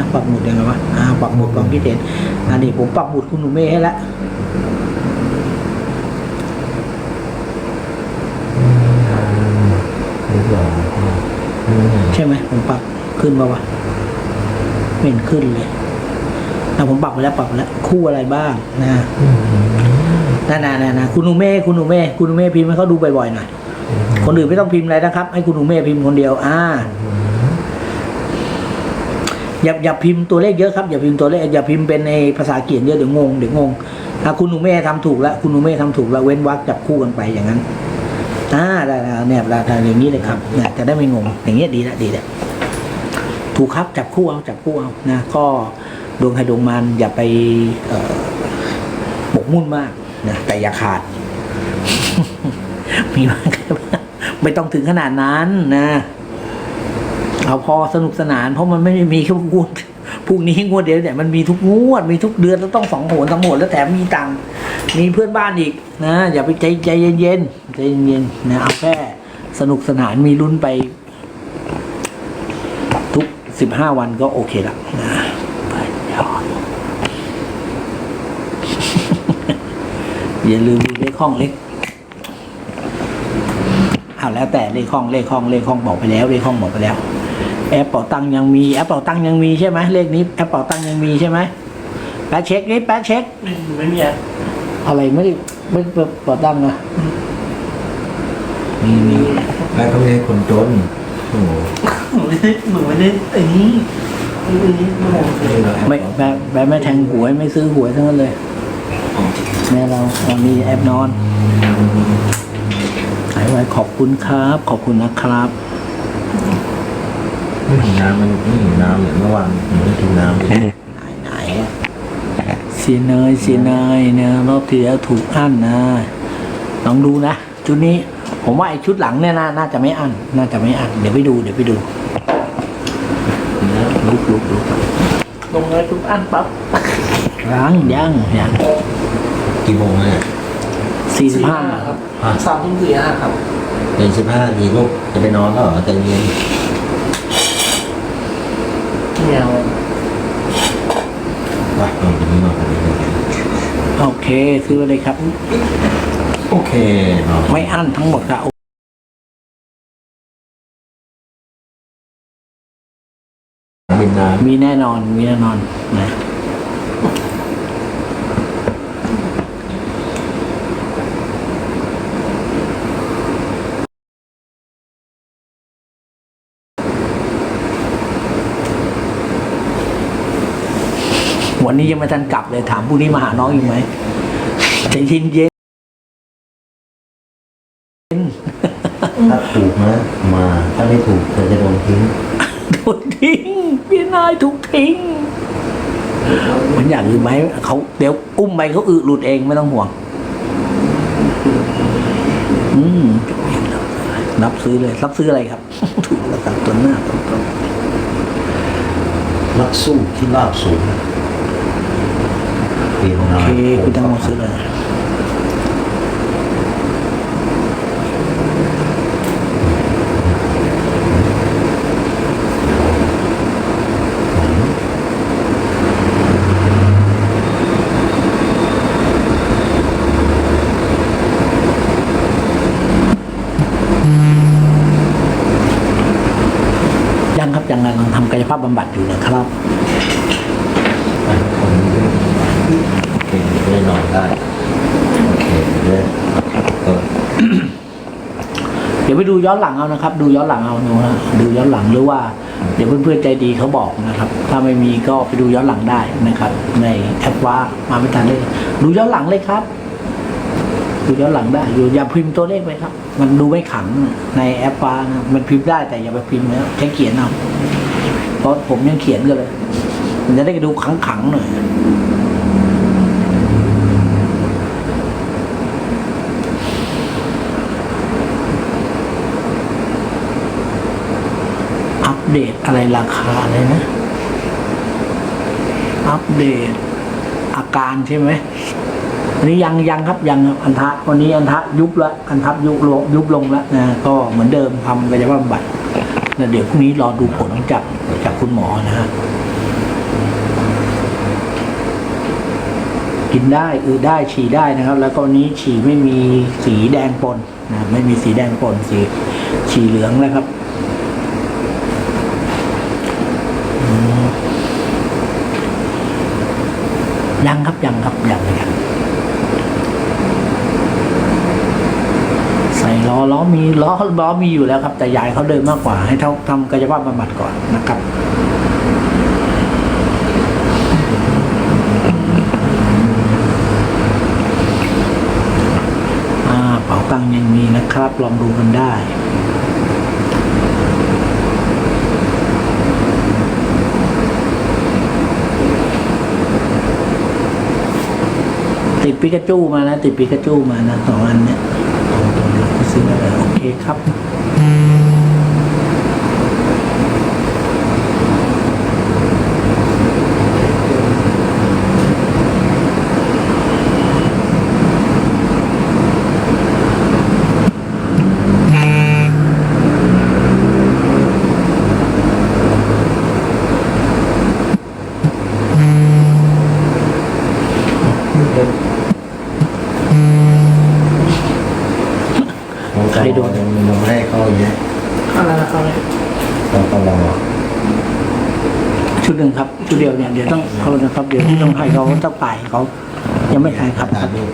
นะปักหมุดยังไงวะอ่าปักหมุดความคิดเห็นอันนี้ผมปักหมุดคุณหนูเมย์ให้แล้วหรือเปล่าอืมใช่ไหมผมปักขึ้นมาวะไม่เห็นขึ้นเลยนะผมปักไปแล้วปักไปแล้ว คู่อะไรบ้างนะอืมนั่นๆๆๆคุณหนูเมย์คุณหนูเมย์คุณหนูเมย์พิมพ์ให้เขาดูบ่อยๆหน่อยคนอื่นไม่ต้องพิมพ์อะไรนะครับ ให้คุณหนูเมย์พิมพ์คนเดียว อ่า อย่าอย่าพิมพ์ตัวเลขเยอะครับอย่าพิมพ์ตัวเลขอย่าพิมพ์เป็นในภาษาอังกฤษเยอะเดี๋ยวงงเดี๋ยวงงถ้าคุณหนูเม่ทำถูกแล้วคุณหนูเม่ทำถูกแล้วเว้นวรรคจับคู่กันไปอย่างนั้นอ่าได้แล้วเนี่ยได้ได้อย่างนี้เลยครับเนี่ยจะได้ไม่งง อย่างเงี้ยดีล้วดีล้วถูกครับจับคู่เอาจับคู่เอานะก็ดวงใครดวงมันอย่าไปเอ่อหมกมุ่นมากนะแต่อย่าขาด มีบ้างไม่ต้องถึงขนาดนั้นนะ เอาพอสนุกสนาน เพราะมันไม่ได้มีแค่งวดพรุ่งนี้งวดเดียวแต่ยมันมีทุกงวดมีทุกเดือนแล้วต้องสองโหนสามโหนแล้วแถมมีตังค์มีเพื่อนบ้านอีกนะอย่าไปใจใจเย็นๆใจเย็นๆนะเอาแค่สนุกสนานมีลุ้นไป ทุกสิบห้าวันก็โอเคละนะอดอย่าลืมดูเลขห้องเล็กเอาแล้วแต่เลขห้องเลขห้องเลขห้องบอกไปแล้วเลขห้องบอกไปแล้ว แอปเป่าตังค์ยังมีแอปเป่าตังค์ยังมีใช่ไหมเลขนี้แอปเป่าตังค์ยังมีใช่ไหมแป๊ะเช็คนี่แป๊ะเช็คไม่มีอะอะไรไม่ได้ไม่เป่าตังค์อะมีมีแล้วก็ไม่ใช่คนจนโอ้โหหนูไม่ได้หนูไม่ได้ไอ้นี่ไอ้นี่โอ้โหไม่แม่แม่ไม่แทงหวยไม่ซื้อหวยทั้งนั้นเลยแม่เราเรามีแอปนอนหายไว้ขอบคุณครับ ขอบคุณนะครับ ไม่ถึงน้ำมันไม่ถึงน้ำเหมือนเมื่อวานไม่ถึงน้ำเลยไหนไหนเสียเนยเสียเนยเนี่ยรอบที่แล้วถูกอั้นนะลองดูนะชุดนี้ผมว่าไอชุดหลังเนี่ยน่าน่าจะไม่อั้นน่าจะไม่อั้นเดี๋ยวไปดูเดี๋ยวไปดูลุกลุกลุกลงเลยทุกอันปั๊บยังยังยังกี่โมงเนี่ยสี่สิบห้าครับสามทุ่มสี่ห้าครับเป็นสิบห้านาทีก็จะไปนอนแล้วเหรอใจเย็น แนวว่านอนตรงนี้นอนตรงนี้เลยโอเคซื้อเลยครับ โอเคนอนไม่อั้นทั้งหมดครับบินน้มีแน่นอนมีแน่นอนนะ วันนี้ยังไม่ทันกลับเลยถามพรุ่งนี้มาหาน้องอีกไหมใจเย็นเย็นำถ้าถูกนะมาถ้าไม่ถูกเธอจะโดนทิ้งๆโดนทิ้งพี่นายถูกทิ้งมันอยากอื่นไหมเขาเดี๋ยวอุ้มไปเขาอึหลุดเองไม่ต้องห่วง อืมรับซื้อเลย รับซื้ออะไรครับ ถูกแล้วครับตัวหน้าตัวตรงนักสู้ที่ลาบสูง เรียนโอนาเคคุณตังโมซื้อเลยยังครับยังกำลังทำกายภาพบำบัดอยู่นะครับ คนโอเคจะได้นอนได้ โอเคเดี๋ยวก็ เดี๋ยว ไปดูย้อนหลังเอานะครับ ดูย้อนหลังเอาดูฮะดูย้อนหลังหรือว่าเดี๋ยวเพื่อนๆใจดีเขาบอกนะครับ ถ้าไม่มีก็ไปดูย้อนหลังได้นะครับ ในแอปว่ามาไม่ทันเลยดูย้อนหลังเลยครับ ดูย้อนหลังได้อยู่อย่าพิมพ์ตัวเลขไปครับ มันดูไม่ขังในแอปฟ้านะมันพิมพ์ได้แต่อย่าไปพิมพ์แล้วใช้เขียนเอาเพราะผมยังเขียนกันเลย มันจะได้ดูขังๆหน่อย เดตอะไรราคาเลยนะ อัปเดตอาการใช่ไหมอันนี้ยังยังครับยังอันทะวันนี้อันทะยุบละอันทับยุบลงยุบลงละนะก็เหมือนเดิมทำไปยภาพบำบัดนะเดี๋ยวพรุ่งนี้รอดูผลจากจากคุณหมอนะฮะกินได้อือได้ฉี่ได้นะครับ แล้วก็นี้ฉี่ไม่มีสีแดงปนนะไม่มีสีแดงปนสีฉี่เหลืองนะครับ ยังครับยังครับยังยังใส่ล้อล้อมีล้อล้อมีอยู่แล้วครับ แต่ยายเขาเดินมากกว่า ให้เขาทำกายภาพบำบัดก่อนนะครับอ่าเป๋าตังค์ยังมีนะครับ ลองดูกันได้ ปิกาจูมานะ ติดปิกาจูมานะสองอันเนี่ยตรงๆเลยซื้อได้เลยโอเคครับ ใครดูยังยังไม่ได้เข้าเยอะ อะไรนะครับ ต้องต้องรอ ชุดหนึ่งครับ ชุดเดียวเนี่ยเดี๋ยวต้องเขานะครับ เดี๋ยวที่ต้องให้เขาต้องไป เขายังไม่ถ่ายครับถ่ายรูป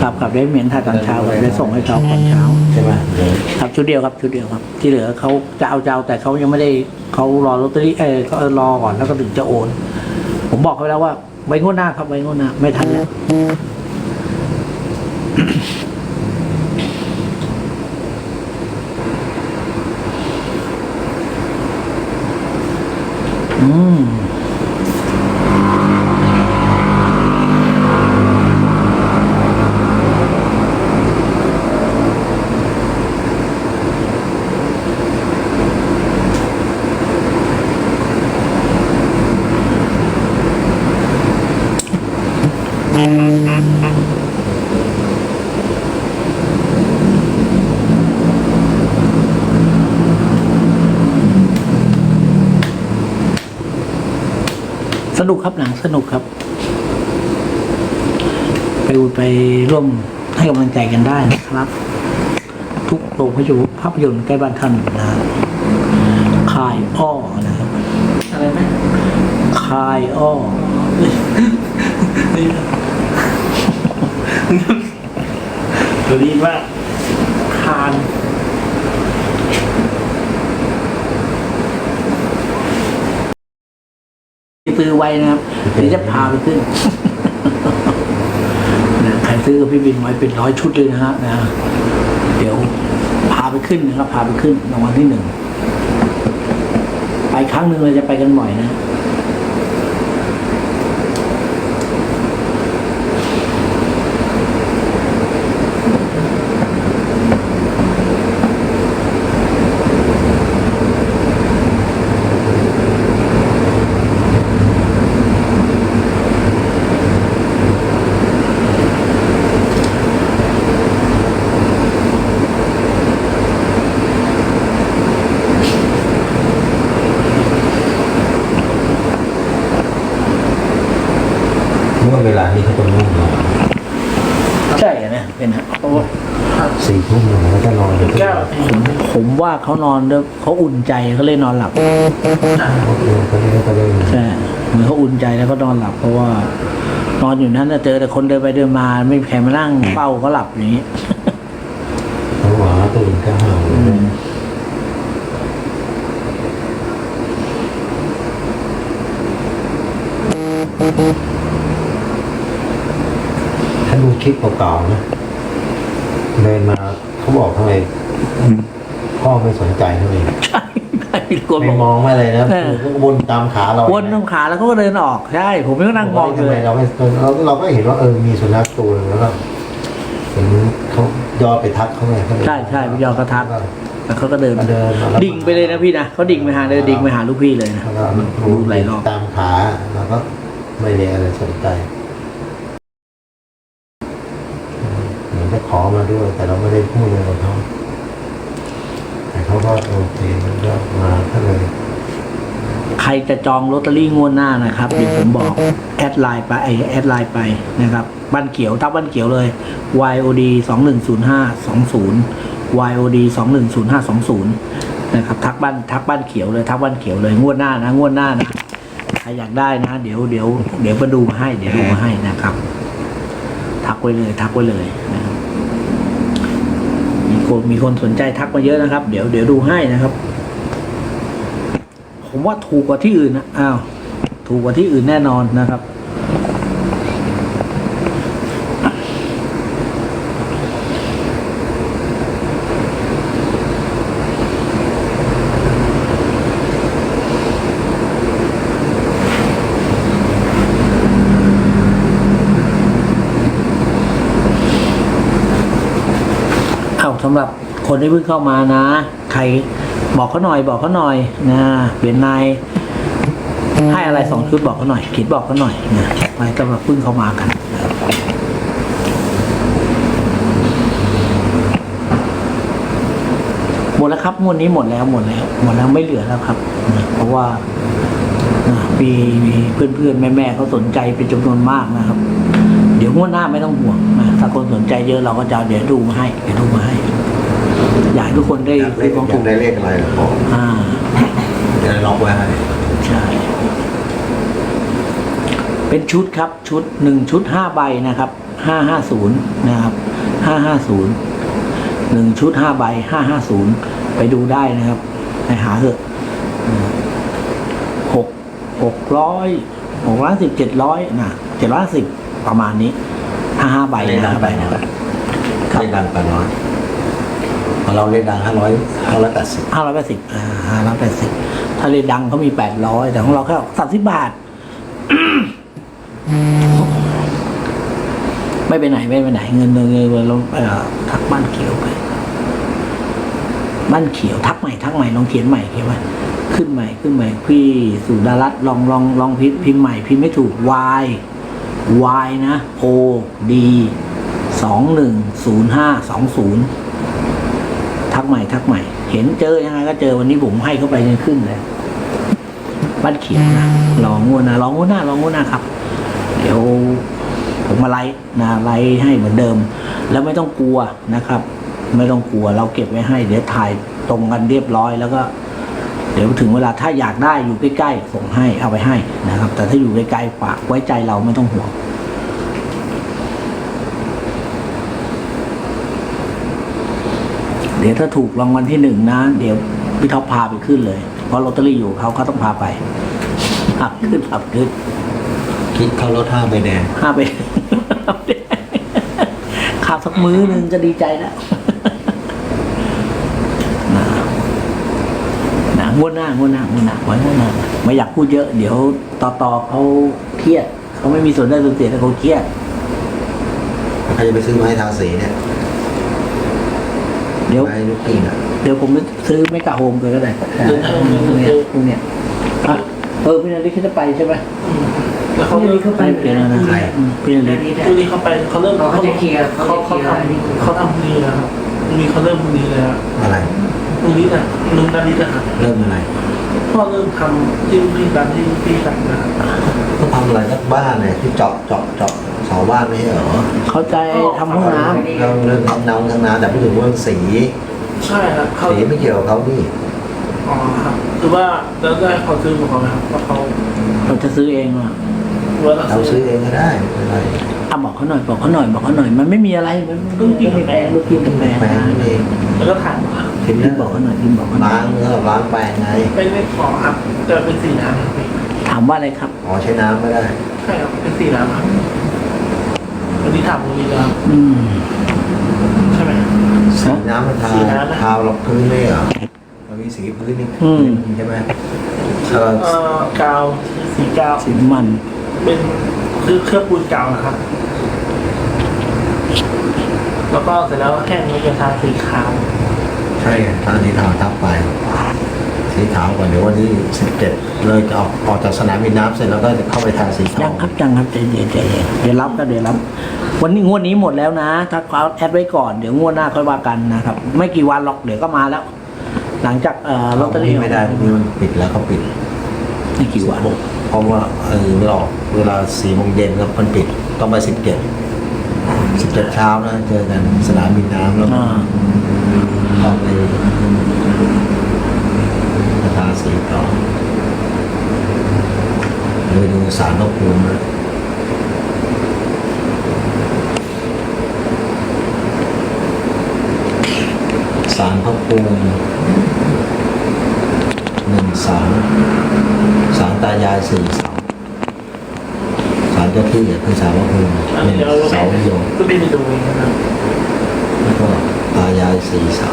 ครับครับได้เหมียนถ่ายตอนเช้าครับได้ส่งให้เขาตอนเช้าใช่ไหมเดี๋ยวครับชุดเดียวครับชุดเดียวครับ ที่เหลือเขาจะเอาจะเอาแต่เขายังไม่ได้เขารอลอตเตอรี่เออเขารอก่อนแล้วก็ถึงจะโอน ผมบอกเขาไปแล้วว่าไว้งวดหน้าครับไว้งวดหน้าไม่ทันแล้วอืม สนุกครับหนังสนุกครับ ไปดูไปร่วมให้กำลังใจกันได้นะครับ ทุกโรงภาพยนตร์ภาพยนตร์ใกล้บ้านท่านนะคายอ้อนะครับอะไรไหมคายอ้อ ตัวดีมากคานซื้อไว้นะครับเดี๋ยวจะพาไปขึ้นนะใครซื้อกับพี่บินไว้เป็นร้อยชุดเลยนะฮะนะ เดี๋ยวพาไปขึ้นนะครับพาไปขึ้นรางวัลที่หนึ่งไปครั้งหนึ่งเราจะไปกันบ่อยนะ เมื่อเวลานี้เขาจะง่วงนอนใช่นะเป็นฮะเพราะว่าสี่ทุ่มเขาจะนอนเลยแก้วผมผมว่าเขานอนแล้วเขาอุ่นใจเขาเลยนอนหลับเขาเดินเขาเดินเขาเดินใช่เหมือนเขาอุ่นใจแล้วก็นอนหลับ เพราะว่า นอนอยู่นั้นน่ะเจอแต่คนเดินไปเดินมา ไม่มีใครมานั่งเฝ้าเขาหลับอย่างนี้เขาหวาตื่นก็เห่าอืม ถ้าดู คลิปเก่าๆนะเดินมาเขาบอกทำไมพ่อไม่สนใจเขาเองใช่ไม่กลัวบไม่อกมองไม่เลยนะเออคือก็วนตามขาเราวนตรงขาแล้วเขาก็เดินออกใช่ผมก็นั่งมองทำเลไมยเราไม่เราเราก็เห็นว่าเออมีสุนัขตัวหนึงแล้วก็เห็นเขายอดไปทักเขาไงเขาเลยใช่ใช่พี่ยอดกระทักแล้วเขาก็เดินเดินมาแล้วดิ่งไปเลยนะพี่นะเขาดิ่งไปหาเลยดิ่งไปหาลูกพี่เลยนะแล้วก็ดูหลายรอบตามขาแล้วก็ไม่ได้อะไรสนใจเหมือนจะขอมา ด้วย แต่เราไม่ได้พูดเลยกับเขาแต่เขาก็โอเคมันก็มาก็เลยใครจะจองลอตเตอรี่งวดหน้านะครับเดี๋ยวผมบอกแอดไลน์ไปไอแอดไลน์ไปนะครับบ้านเขียวทับบ้านเขียวเลย YOD 210520 YOD 210520นะครับทักบ้านทักบ้านเขียวเลยทักบ้านเขียวเลยงวดหน้านะงวดหน้านะใครอยากได้นะ เดี๋ยวเดี๋ยวเดี๋ยวมาดูมาให้ เดี๋ยวดูมาให้นะครับ ทักไว้เลย ทักไว้เลยนะครับ คนมีคนสนใจทักมาเยอะนะครับ เดี๋ยวเดี๋ยวดูให้นะครับ ผมว่าถูกกว่าที่อื่นนะอ้าวถูกกว่าที่อื่นแน่นอนนะครับ เอาสำหรับ คนที่เพิ่งเข้ามานะ ใครบอกเขาหน่อยบอกเขาหน่อยนะเปลี่ยนนายให้อะไรสองชุดบอกเขาหน่อยคิดบอกเขาหน่อยนะไปสำหรับเพิ่งเข้ามากันหมดแล้วครับงวดนี้หมดแล้วหมดแล้วหมดแล้วไม่เหลือแล้วครับเพราะว่าปีมีเพื่อนๆแม่ๆเขาสนใจเป็นจำนวนมากนะครับ เดี๋ยวงวดหน้าไม่ต้องห่วงนะถ้าคนสนใจเยอะเราก็จะเดี๋ยวดูมาให้เดี๋ยวดูมาให้ อยากให้ทุกคนได้อยากได้ซื้อของอยาถูกกได้เลขอะไรบอกอ่าจะได้ล็อกไว้ให้ใช่เป็นชุดครับชุดหนึ่งชุดห้าใบนะครับห้าห้าศูนย์นะครับห้าห้าศูนย์หนึ่งชุดห้าใบห้าห้าศูนย์ไปดูได้นะครับไปหาเถอะหกหกร้อยหกร้อยสิบเจ็ดร้อยนะเจ็ดร้อยสิบประมาณนี้ห้าห้าใบเลขนะดังครับแปดร้อยเลขดังแปดร้อย พอเราเลขดังห้าร้อยห้าร้อยแปดสิบห้าร้อยแปดสิบอ่าห้าร้อยแปดสิบถ้าเรียนดังเขามีแปดร้อยแต่ของเราแค่สามสิบบาท ไม่ไปไหนไม่ไปไหน เงินเงินเงินเราเอ่อทักบ้านเขียวไป บ้านเขียวทักใหม่ทักใหม่ลองเขียนใหม่เขียนใหม่ขึ้นใหม่ขึ้นใหม่พี่สุดารัตน์ลองลองลองพิมพ์พิมพ์ใหม่พิมพ์ไม่ถูก y y นะ o d สองหนึ่งศูนย์ห้าสองศูนย์ทัก ใหม่ทักใหม่ เห็นเจอยังไงก็เจอวันนี้ผมให้เข้าไปยังขึ้นเลยบ้านเขียวนะลองงวดหนะลองงวดหน้าลองงวดหน้าครับ เดี๋ยวผมมาไลฟ์นะไลฟ์ให้เหมือนเดิม แล้วไม่ต้องกลัวนะครับ ไม่ต้องกลัวเราเก็บไว้ให้ เดี๋ยวถ่ายตรงกันเรียบร้อยแล้วก็ เดี๋ยวถึงเวลาถ้าอยากได้อยู่ใกล้ๆส่งให้เอาไปให้นะครับ แต่ถ้าอยู่ไกลๆฝากไว้ใจเราไม่ต้องห่วง เดี๋ยวถ้าถูกรางวัลที่หนึ่งนะ เดี๋ยวพี่ท็อปพาไปขึ้นเลย เพราะลอตเตอรี่อยู่เขาเขาต้องพาไปขับขึ้นขับขึ้นคิดเข้ารถห้าใบแดงห้าไปขับสักมื้อหนึ่งก็ดีใจแล้วนะนะงวดหน้างวดหน้างวดหน้าไว้งวดหน้าไม่อยากพูดเยอะ เดี๋ยวต่อต่อเขาเครียดเขาไม่มีส่วนได้ส่วนเสียแต่เขาเครียดใครจะไปซื้อไม้ทาสีเนี่ย เดี๋ยวไม้ลูกกิ้งอะเดี๋ยวผมไปซื้อไม่กะโฮมเลยก็ได้พวกเนี้ยพวกเนี้ยอะเออพี่นาริเขาจะไปใช่ไหมแล้วเขาพี่นาเริ่ริมเขาไปเปลี่ยนแล้วนะอืมพี่นาริพรุ่งนี้เขาไปเขาเริ่มเขาจะเคลียร์เขาเขาเขาจะเคลียร์ทำเขาทำพรุ่งนี้นะครับพรุ่งนี้เขาเริ่มพรุ่งนี้เลยครับอะไร พรุ่งนี้นะลุงนาริตนะครับเริ่มอะไรพ่อเริ่มทำที่พี่ดันที่พี่ดันนะครับก็ทำอะไรสักบ้านเนี่ยที่เจาะเจาะเจาะ เสาบ้านไม่ใช่เหรอเขาใจทำห้องน้เราเรื่องทำน้ำทำน้ำแต่ไม่ถึงเรื่องสีใช่ครับเขาสีไม่เกี่ยวกับเขานี่อ๋อครับคือว่าแล้วได้เขาซื้อของเขาไหมครับว่าเขาำเราจะซื้อเองอะว่าเราเราซื้ซื้ออเองก็ได้ไม่เป็นไรอะบอกเขาหน่อยบอกเขาหน่อยบอกเขาหน่อยมันไม่มีอะไรมันลูกกินกาแฟลูกกินกาแฟแปรงนั่นเองแล้วก็ถ่ายมาพิมพ์พิมพ์บอกเขาหน่อยพิมพ์บอกเขาหน่อล้ายงเนื้อล้างแปรงไงเป็นไม่ขอครับจะเป็นสีน้ำครับพี่ถามว่าอะไรครับอ๋อใช้น้ำไม่ได้ใช่ครับเป็นสีน้ำครับ วันนี้ถามตรงนี้แล้วอืมใช่ไหม สีน้ำมันทาสีน้ำนะ ทาลงพื้นเลยเหรอมันมีสีพื้นนี่อืม ใช่ไหมเออเอ่อกาวสีกาวสีน้ำมัน เป็นคือเครื่องปูนกาวนะครับ แล้วก็เสร็จแล้วแห้งมันจะทาสีขาวใช่ไงทาสีขาวทับไป สีขาวก่อนเดี๋ยววันที่สิบเจ็ดเลยจะออกออกจากสนามบินน้ำเสร็จแล้วก็จะเข้าไปทาสีขายัวงครับยังครับใจเย็นใจเย็นเดี๋ยวรับก็เดี๋ยวรับ วันนี้งวดนี้หมดแล้วนะ ถ้าเขาแอดไว้ก่อนเดี๋ยวงวดหน้าค่อยว่ากันนะครับ ไม่กี่วันหรอกเดี๋ยวก็มาแล้ว หลังจากเอ่อลอตเตอรี่ไม่ได้พวกนี้มันปิดแล้วเขาปิดไม่กี่วันเพราะว่าเออไม่ออกเวลาสี่โมงเย็นครับมันปิดต้องไปสิบเจ็ดสิบเจ็ดเช้านะเจอกันสนามบินน้ำแล้วอ่าเข้าไปประธานสีต่อไปดูสารพระภูมินะสารพระภูมิหนึ่งสามสารตายายสี่เสาสารเจ้าที่คือสารพระภูมิหนึ่งเสาโยมก็ไม่ไปดูเองนะครับแล้วก็ตายายสี่เสา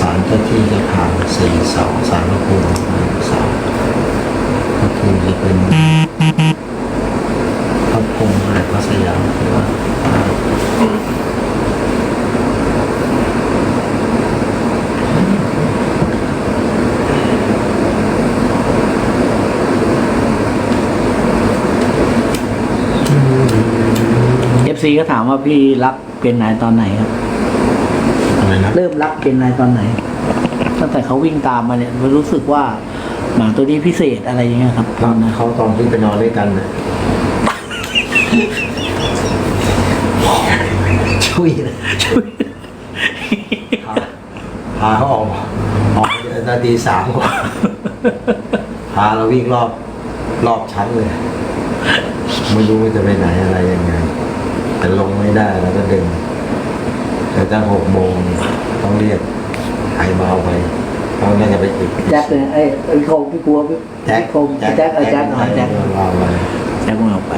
สารเจ้าที่เจ้าทางสี่เสาสารพระภูมิหนึ่งเสาก็คือจะเป็นพระพรหมอะไรพระสยามหรือว่าเอฟซีก็ถามว่าพี่รักเป็นนายตอนไหนครับ อะไรนะ เริ่มรักเป็นนายตอนไหน ตั้งแต่เขาวิ่งตามมาเนี่ยรู้สึกว่าหมาตัวนี้พิเศษอะไรอย่างเงี้ยครับตอนนั้นเขาตอนที่ไปนอนด้วยกันนะช่วยนะช่วยพาพาเขาออกออกนาทีสามกว่าพาเราวิ่งรอบรอบชั้นเลยไม่รู้ว่าจะไปไหนอะไรยังไง แต่ลงไม่ได้แล้วก็ดึง แต่ถ้าหกโมงต้องเรียกใครมาเอาไปเขาน่าจะไปอีกแจ็คเลยไอ้ไอ้โคงพี่กลัวพี่แจ็คโคงแจ็คเออแจ็คเอาแจ็คเอาไปแจ็คมาเอาไป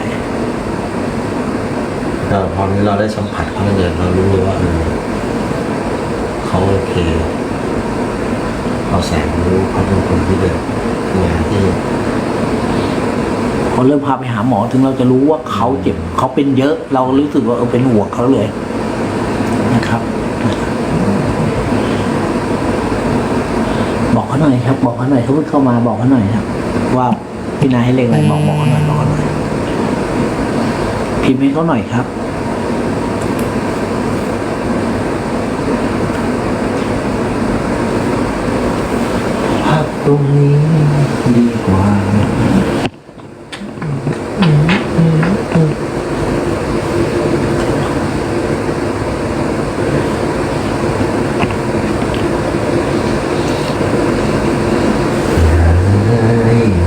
ก็พอนี้เราได้สัมผัสเขาเนี่ยเรารู้เลยว่าเออเขาโอเคเขาแสนรู้เขาเป็นคนที่แบบงานที่พอเริ่มพาไปหาหมอถึงเราจะรู้ว่าเขาเจ็บเขาเป็นเยอะ เรารู้สึกว่าเออเป็นห่วงเขาเลยนะครับ บอกเขา หน่อยครับ บอกเขาหน่อยเขาพูดเข้ามาบอกเขาหน่อยครับ ว่าพี่นายให้เลขอะไรบอกบอกเขาหน่อยบอกเขาหน่อยพิมพ์ให้เขาหน่อยครับพักตรงนี้ดีกว่า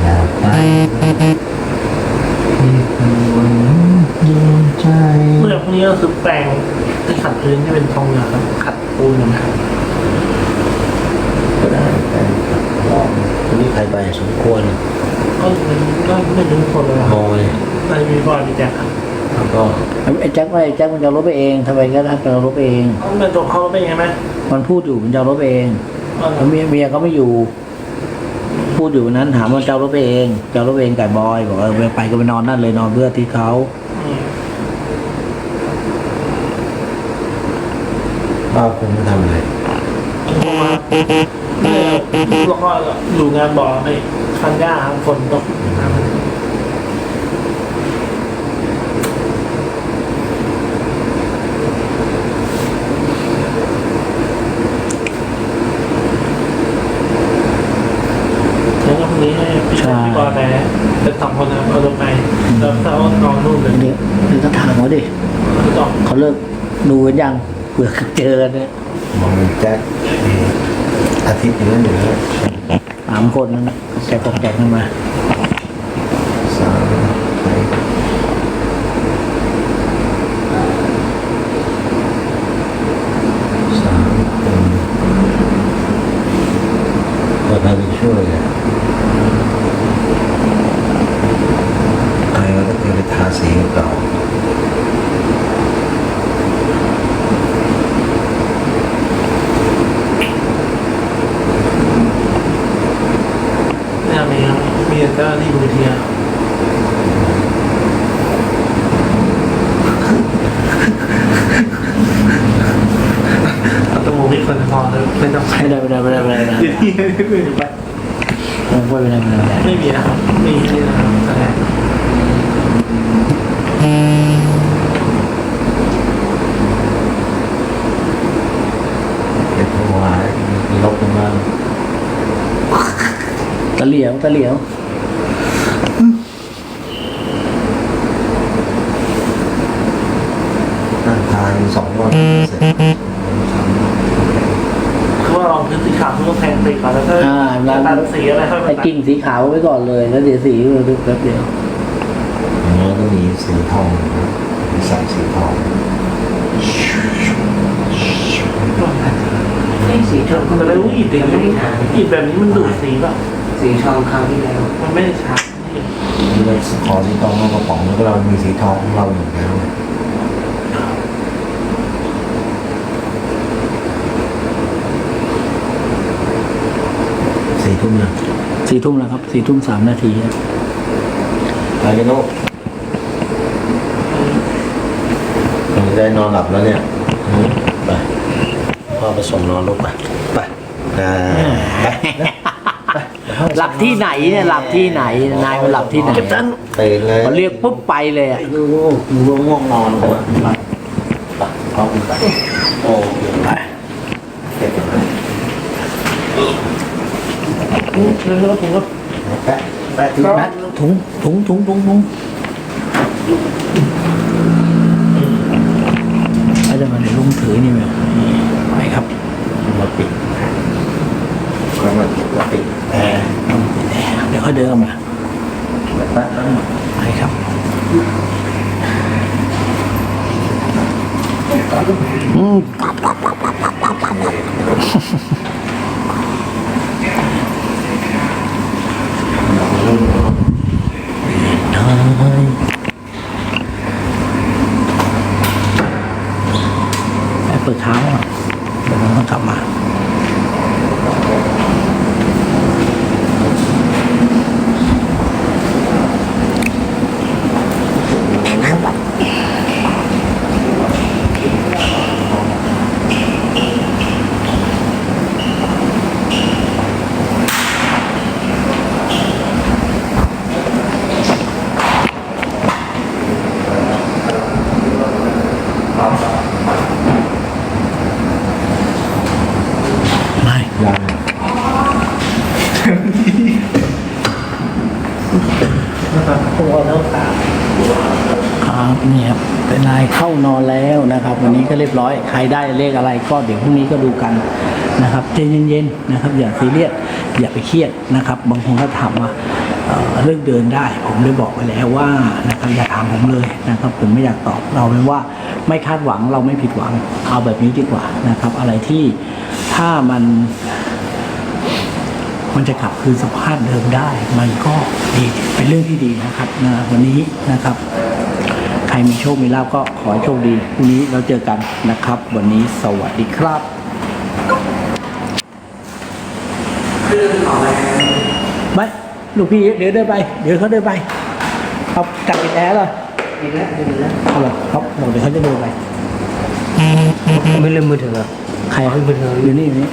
อยากไปที่ควรดวงใจ เมื่อพวกนี้ก็คือแปลงที่ขัดพื้นที่เป็นทองเหลืองครับขัดปูนนะครับ ก็ได้แต่ลองวันนี้ใครไปสมควร ก็มันก็ไม่รู้คนเลยค ม รับ องเลย นายมีบอยมีแจ็คครับ แล้วก็ ไอ้ แจ็คว่าไอ้แจ็คมันจะเอารถไปเองทำไมก็ได้จะเอารถไปเองเขาเป็นตัวเขาเป็นยังไงไหมมันพูดอยู่มันจะเอารถไปเองเออแล้วเมียเมียเขาไม่อยู่ พูดอยู่นั้นถามว่าจะเอารถไปเองจะเอารถไปเองกับบอยบอกเออไปก็ไปนอนนั่นเลยนอนเพื่อที่เขาอืมป้าคงไม่ทำอะไรผมมาเนี่ยแล้วก็ดูงานบ่อในคันย่าครับฝนตกน้ำมันแล้วก็พรุ่งนี้ให้ พี่ชายพี่บอยไปเป็นสองคนนะครับเอาลงไปแล้วเขานอนนู่นเลยเดี๋ยวเดี๋ยวก็ถามเขาดิพี่ต่อเขาเลิกดูกันยังเผื่อเจอกันเนี่ยมองแจ็คอาทิตย์นี้หนึ่งแล้วสามคนนั่นนะแกตกแจกขึ้นมา สามไปสามคนก็ทำไปช่วยอะใครก็ต้องไปทาสีเก่า เนี่ยมีครับมีเจ้าหน้าที่บริเทียเอาตัวมุกอีกคนพอเลยไม่ต้องใช้ ไม่ได้ไม่ได้ไม่ได้ไม่ได้ไม่ได้ เดี๋ยวที่ไม่ไป ไม่ได้ไม่ได้ไม่ได้ ไม่มีนะครับไม่มีที่นะครับแสดง เก็บเอาไว้ลบกันมา ตะ เหลียวตะเหลียวนั่งทานสองวันเสร็จคือว่าลองพื้นสีขาวทุกกำแพงสีก่อนแล้วก็อ่าแล้วตัดสีอะไรค่อยมาไอ้ตัดกิ่งสีขาวไว้ก่อนเลย แล้วเดี๋ยวสีมันดูแป๊บเดียวอย่างนี้ต้องมีสีทองนะมีใส่สีทองไม่สีทองคุณจะได้รู้อิฐอย่างนี้อิฐแบบนี้มันดูดสีป่ะ สีทองคราวที่แล้วมันไม่ได้ชัดนี่นี่เราขอสีทองมากระป๋องแล้วก็เรามีสีทองของเราอยู่แล้วสี่ทุ่มนะสี่ทุ่มแล้วครับสี่ทุ่มสามนาทีครับไปกันลูกเราจะได้นอนหลับแล้วเนี่ยอืมไปพ่อไปส่งนอนลูกไปไปอ่าไปนะ หลับที่ไหนเนี่ยหลับที่ไหนนายมันหลับที่ไหนตื่นเลยพอเรียกปุ๊บไปเลยอะดูดูง่วงนอนเลยไปไปเอาไปโอ้ไปเก็บไว้แล้วก็ผมก็แปะแปะถึงแป๊ะถุงถุงถุงถุงถุงไปเดี๋ยวมาเดี๋ยวลุงถือนี่แบบไปครับมาปิด แล้วมันมาปิดแอร์เดี๋ยวเขาเดินเข้ามาแปะแล้วไปครับอืมไปเปิดเท้าอะเดี๋ยวเราต้องกลับมา ไม่ ยัง ตัวแล้วตา ครับนี่ครับเป็นนายเข้านอนแล้วนะครับ วันนี้ก็เรียบร้อยใครได้เลขอะไรก็เดี๋ยวพรุ่งนี้ก็ดูกันนะครับใจเย็นๆนะครับ อย่าซีเรียสอย่าไปเครียดนะครับ บางคนก็ถามว่าเรื่องเดินได้ ผมได้บอกไปแล้วว่านะครับอย่าถามผมเลยนะครับ ผมไม่อยากตอบเราเป็นว่า ไม่คาดหวังเราไม่ผิดหวังเอาแบบนี้ดีกว่านะครับ อะไรที่ถ้ามัน มันจะกลับคืนสภาพเดิมได้ มันก็ดีเป็นเรื่องที่ดีนะครับนะวันนี้นะครับ รมีโชค มีลาภก็ขอให้โชคดีพรุ่งนี้เราเจอกันนะครับ วันนี้สวัสดีครับคือออกมาไปลูกพี่เดี๋ยวเดินไป เดี๋ยวเขาเดินไปเขาจับปิดแอร์เหรอดีแล้วดีแล้วเอาเหรอครับบอกเดี๋ยวเขาจะเดินไปไม่ลืมมือถือเหรอใครเขามือเธออยู่นี่อยู่นี่